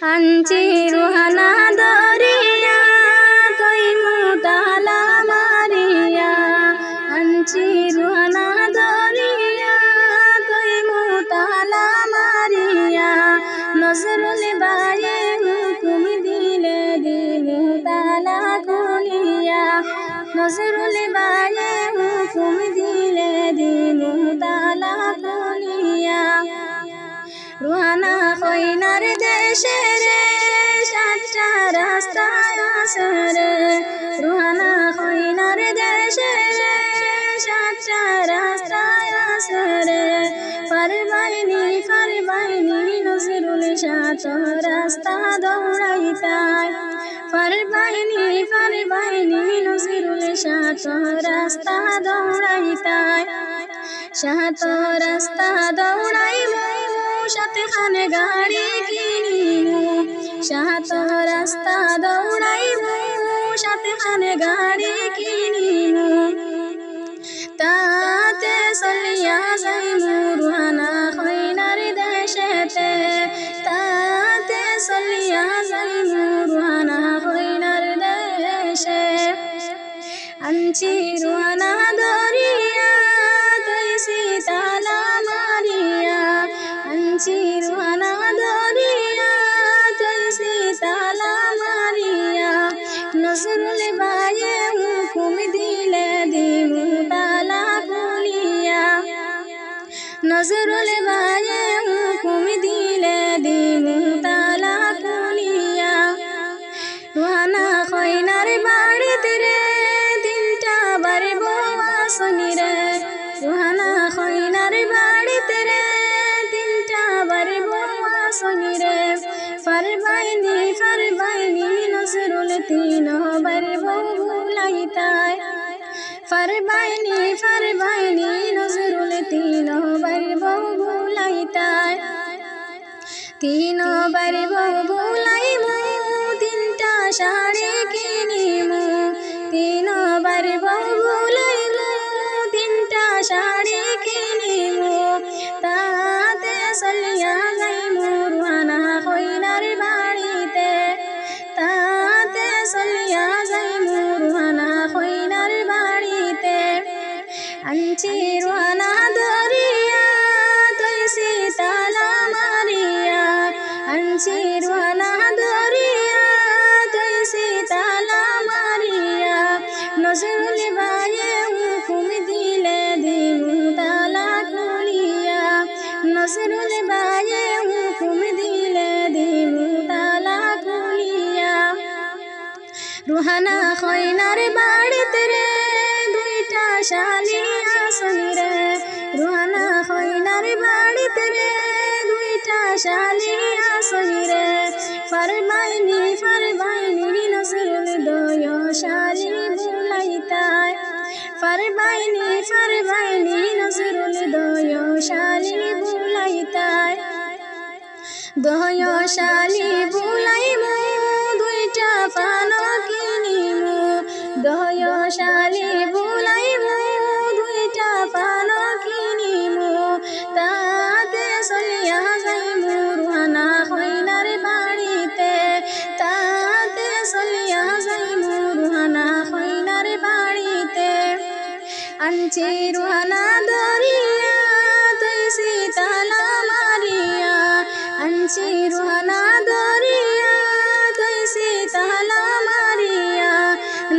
আঞ্চি রুহানা দরিয়া, কই মুতালা মারিয়া। আঞ্চি রুহানা দরিয়া, কই মুতালা মারিয়া। নজরুল বায়ে হুকুম দিলে দিল তালা খুলিয়া। নজরুল কইনার দেশে রে সাতটা রাস্তা আছে রে রুহানা কইনার দেশে সাতটা রাস্তা আছে রে পারবাইনি পারবাইনি নজরুল সাত রাস্তা দৌড়াইতাই পারবাইনি পারবাইনি নজরুল সাত রাস্তা দৌড়াইতাই সাত রাস্তা দৌড়াইব সাথে খানে গাড়ি কিনিমু সাত রাস্তা দৌড়াইব, সাথে খানে গাড়ি কিনিমু তাতে চলিয়া যাইমু রুহানা খৈনার দেশেতে। তাতে চলিয়া যাইমু রুহানা খৈনার দেশে আনছি রুহানা রুহানা দরিয়া তৈসি তালা মারিয়া নজরুল বায়ে নজরুল ফারবাইনি ফারবাইনি নজরুল তিন বাড়ি বহুলাইতায় ফারবাইনি ফারবাইনি নজরুল তিন বাড়ি বহুলাইতায় তিন বুলাইমু তিনটা শাড়ি কিনিমু আনছি রুহানা দরিয়া তৈসি তালা মারিয়া। আনছি রুহানা দরিয়া তৈসি তালা মারিয়া। নজরুল বায়ে হুকুম দিলে দিমু তালা খুলিয়া। নজরুল বায়ে হুকুম দিলে দিমু তালা খুলিয়া। রুহানা খৈনার বাড়িতে রে দুইটা শালি দুইটা শালি আসনি রে ফারবাইনি ফারবাইনি নজরুল দয় শালি বুলাইতাই ফারবাইনি ফারবাইনি নজরুল দয় শালি বুলাইতাই দহয়শালী বুলাইমু দুইটা পানো কাছে রোহানা ধরিয়া তৈসে তালা মারিয়া আনছে রোহানা ধরিয়া তৈসে তালা মারিয়া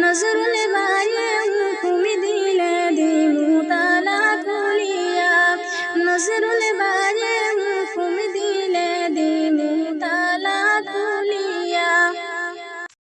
নজরুল বাড়ি হুকুম দিলে দিমু তালা খুলিয়া নজরুল বাড়ি